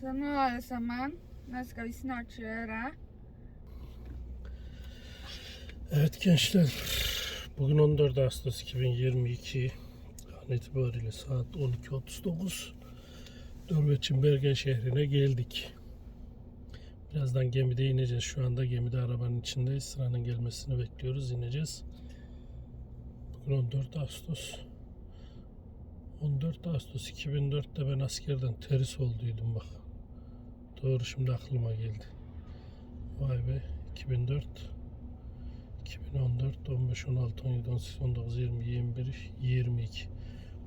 Sanuale saman. Dneska wystarczy, ra. Evet gençler, bugün 14 Ağustos 2022 an itibariyle saat 12.39 Norveç'in Bergen şehrine geldik. Birazdan gemide ineceğiz. Şu anda gemide arabanın içindeyiz. Sıranın gelmesini bekliyoruz. ineceğiz. Bugün 14 Ağustos. 14 Ağustos 2004'te ben askerden teris olduydum bak. Doğru şimdi aklıma geldi. Vay be 2004 2014, 15, 16, 17, 18, 19, 20, 21, 22.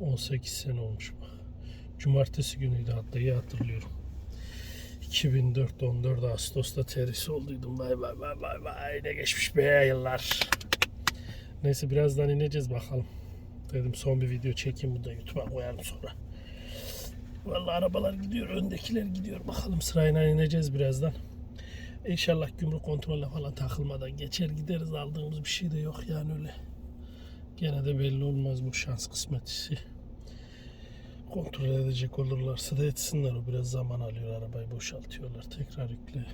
18 sene olmuş bak. Cumartesi günüydü hatta iyi hatırlıyorum. 2004 14 Ağustos'ta terisi olduydum. Vay vay vay vay vay ne geçmiş be yıllar. Neyse birazdan ineceğiz bakalım. Dedim son bir video çekeyim bu da YouTube'a koyarım sonra. Vallahi arabalar gidiyor, öndekiler gidiyor. Bakalım sırayla ineceğiz birazdan. İnşallah gümrük kontrolüne falan takılmadan geçer gideriz. Aldığımız bir şey de yok yani öyle. Gene de belli olmaz bu şans kısmet. Kontrol edecek olurlarsa da etsinler. O biraz zaman alıyor. Arabayı boşaltıyorlar. Tekrar yükle.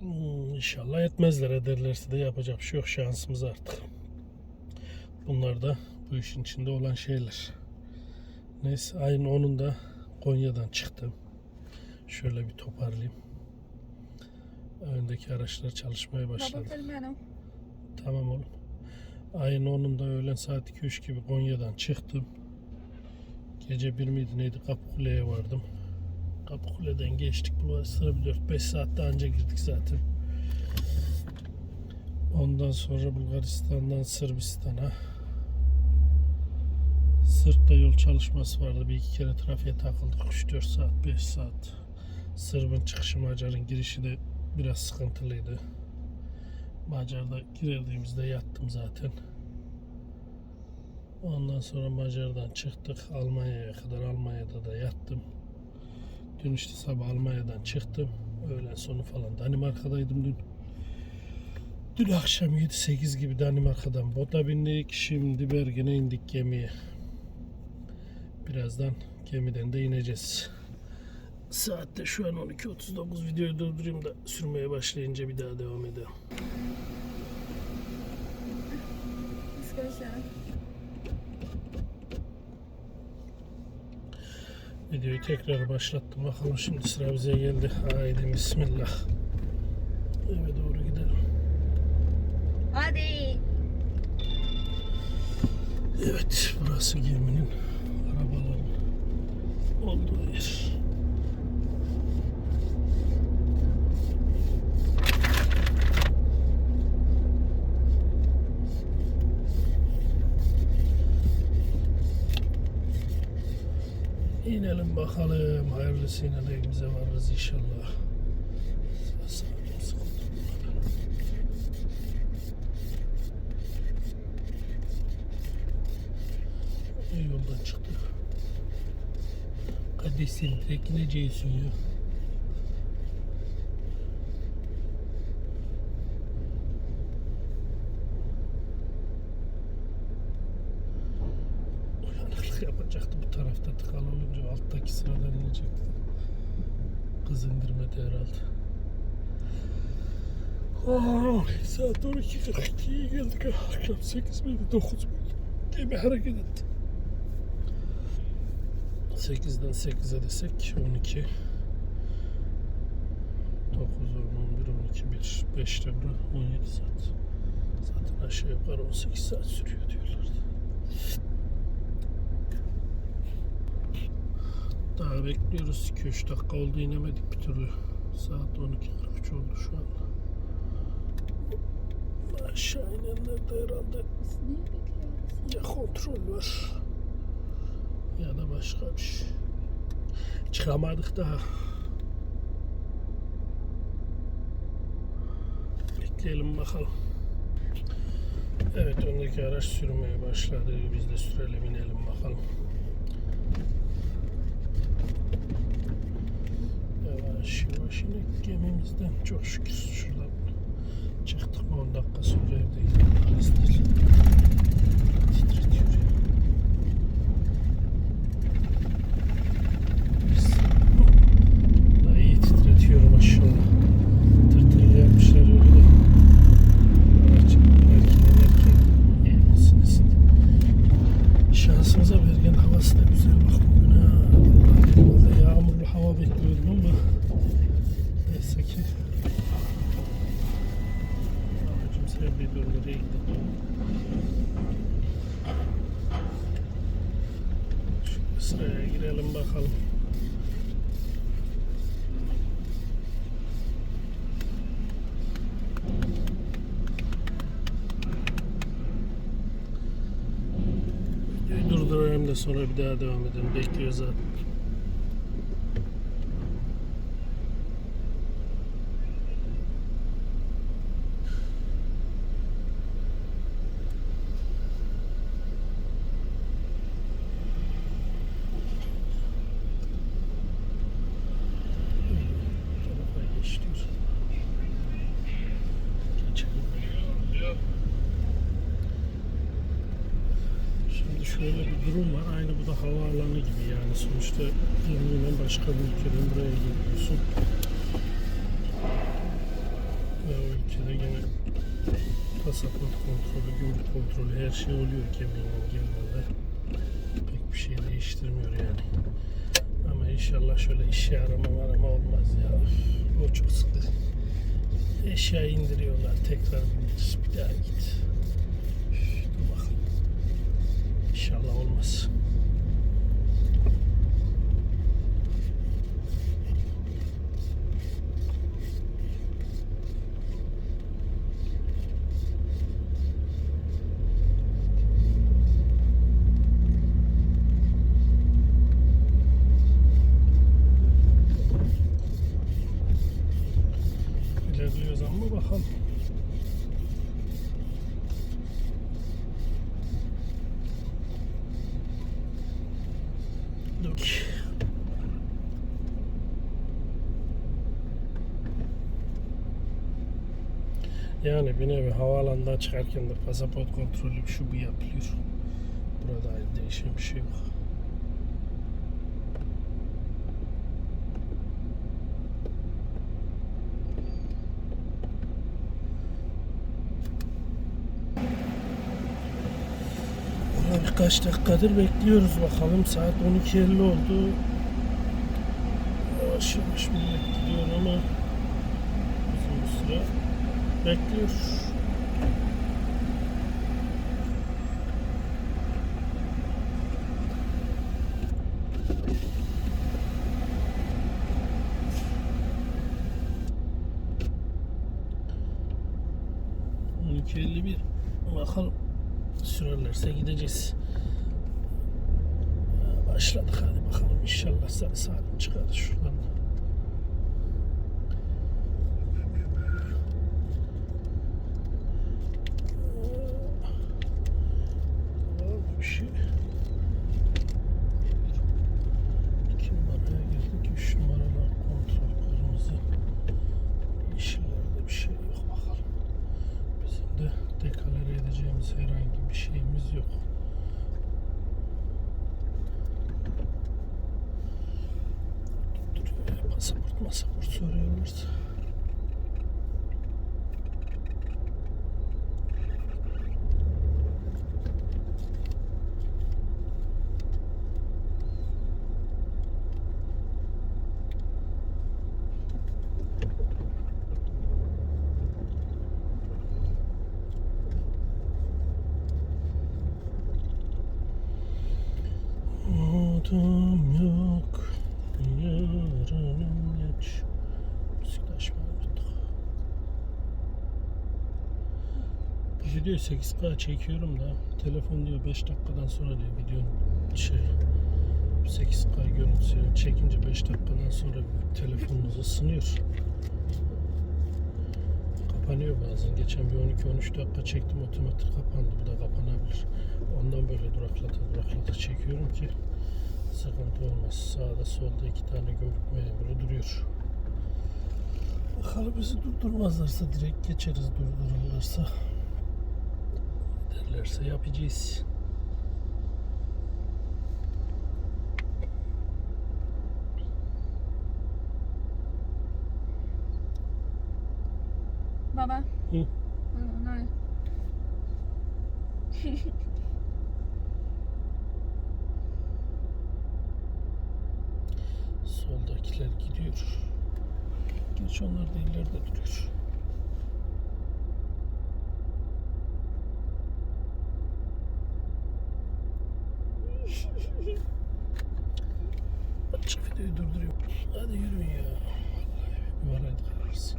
Hmm, inşallah etmezler. Ederlerse de yapacak bir şey yok. Şansımız artık. Bunlar da bu işin içinde olan şeyler. Neyse ayın 10'unda Konya'dan çıktım. Şöyle bir toparlayayım. Öndeki araçlar çalışmaya başladı. Tamam oğlum. Ayın 10'unda öğlen saat 2-3 gibi Konya'dan çıktım. Gece bir miydi neydi Kapıkule'ye vardım. Kapıkule'den geçtik. Bu sıra bir 4-5 saatte anca girdik zaten. Ondan sonra Bulgaristan'dan Sırbistan'a. Sırp'ta yol çalışması vardı. Bir iki kere trafiğe takıldık. 3-4 saat, 5 saat. Sırbın çıkışı Macar'ın girişi de biraz sıkıntılıydı. Macar'da girdiğimizde yattım zaten. Ondan sonra Macar'dan çıktık Almanya'ya kadar Almanya'da da yattım. Dün işte sabah Almanya'dan çıktım. Öğlen sonu falan Danimarka'daydım dün. Dün akşam 7-8 gibi Danimarka'dan bota bindik. Şimdi Bergen'e indik gemiye. Birazdan gemiden de ineceğiz. Saatte şu an 12.39 videoyu durdurayım da sürmeye başlayınca bir daha devam edelim. Videoyu tekrar başlattım. Bakalım şimdi sıra bize geldi. Haydi bismillah. Eve doğru gidelim. Hadi. Evet burası geminin olduğu yer. İnelim bakalım. Hayırlısıyla evimize varırız inşallah. Yoldan çıktık. Kardeşim direkt ineceksin ya. Uyanıklık yapacaktı bu tarafta tıkalı olunca alttaki sıradan inecekti. Kız indirmedi herhalde. Oh, saat 12.42'ye geldik. Akşam 8 miydi 9 muydu? Gemi hareket etti. 8'den 8'e desek 12 9, 10, 11, 12, 1, 5 de bura 17 saat. Zaten aşağı yukarı 18 saat sürüyor diyorlardı. Daha bekliyoruz. 2-3 dakika oldu inemedik bir türlü. Saat 12.43 oldu şu anda. Aşağı inenler de herhalde ya kontrol var ya da başka bir şey. Çıkamadık daha. Bekleyelim bakalım. Evet öndeki araç sürmeye başladı. Biz de sürelim inelim bakalım. Yavaş yavaş inek gemimizden çok şükür şuradan çıktık 10 dakika sonra evdeyiz. Şuraya gidelim. Şöyle sıraya girelim bakalım. Durdurayım da sonra bir daha devam edelim. Bekliyor zaten. Tarafa geçiyor. Geçelim. Şimdi şöyle bir durum var. Aynı bu da havaalanı gibi yani. Sonuçta yeminle başka bir ülkeden buraya geliyorsun. Ve o ülkede gene pasaport kontrolü, gümrük kontrolü her şey oluyor gemiyle gelmede. Pek bir şey değiştirmiyor yani. Ama inşallah şöyle işe arama arama olmaz ya. O çok sıkıntı. Eşya indiriyorlar tekrar bindir bir daha git. İnşallah olmaz. Yani bir nevi havaalanından çıkarken de pasaport kontrolü şu bu yapılıyor. Burada değişen bir şey yok. Valla birkaç dakikadır bekliyoruz bakalım. Saat 12.50 oldu. Yavaş yavaş millet gidiyor ama uzun süre bekliyoruz. ...12.51 bakalım sürerlerse gideceğiz. Başladık hadi bakalım inşallah sağ salim çıkarız şuradan. Var mı bir şey? İki numaraya girdik. Üç numaralar kontrol kırmızı. Yeşillerde bir şey yok bakalım. Bizim de dekalere edeceğimiz herhangi bir şeyimiz yok. Duruyor ya pasaport masaport soruyorlar. Adam yok Yarınım geç Bu videoyu 8K çekiyorum da Telefon diyor 5 dakikadan sonra diyor videonun şey 8K görüntüsü çekince 5 dakikadan sonra telefonunuz ısınıyor Kapanıyor bazen. Geçen bir 12-13 dakika çektim otomatik kapandı. Bu da kapanabilir. Ondan böyle duraklata duraklata çekiyorum ki sıkıntı olmaz. Sağda solda iki tane gümrük memuru duruyor. Bakalım bizi durdurmazlarsa direkt geçeriz durdururlarsa. Derlerse yapacağız. Baba. Hı. Soldakiler gidiyor. Gerçi onlar da ileride duruyor. Açık videoyu durduruyor. Hadi yürüyün ya. Vallahi bir araydı kararsın.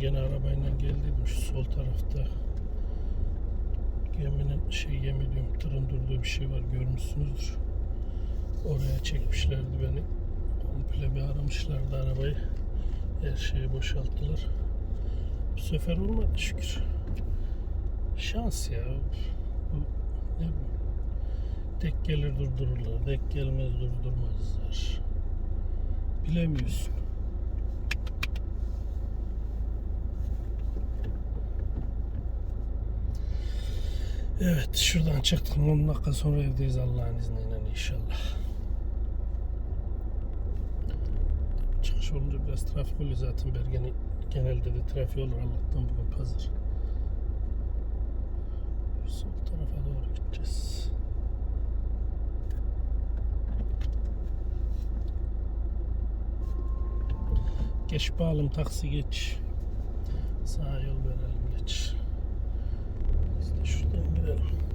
Gene arabayla geldiydim şu sol tarafta. Geminin şey gemi diyorum tırın durduğu bir şey var görmüşsünüzdür. Oraya çekmişlerdi beni. Komple bir aramışlardı arabayı. Her şeyi boşalttılar. Bu sefer olmadı şükür. Şans ya. Bu ne bu? Tek gelir durdururlar. Tek gelmez durdurmazlar. Bilemiyorsun. Evet şuradan çıktık 10 dakika sonra evdeyiz Allah'ın izniyle inşallah. Çıkış olunca biraz trafik oluyor zaten Bergen'in genelde de trafik olur Allah'tan bugün pazar. Sol tarafa doğru gideceğiz. Geç bağlım taksi geç. Sağa yol verelim geç.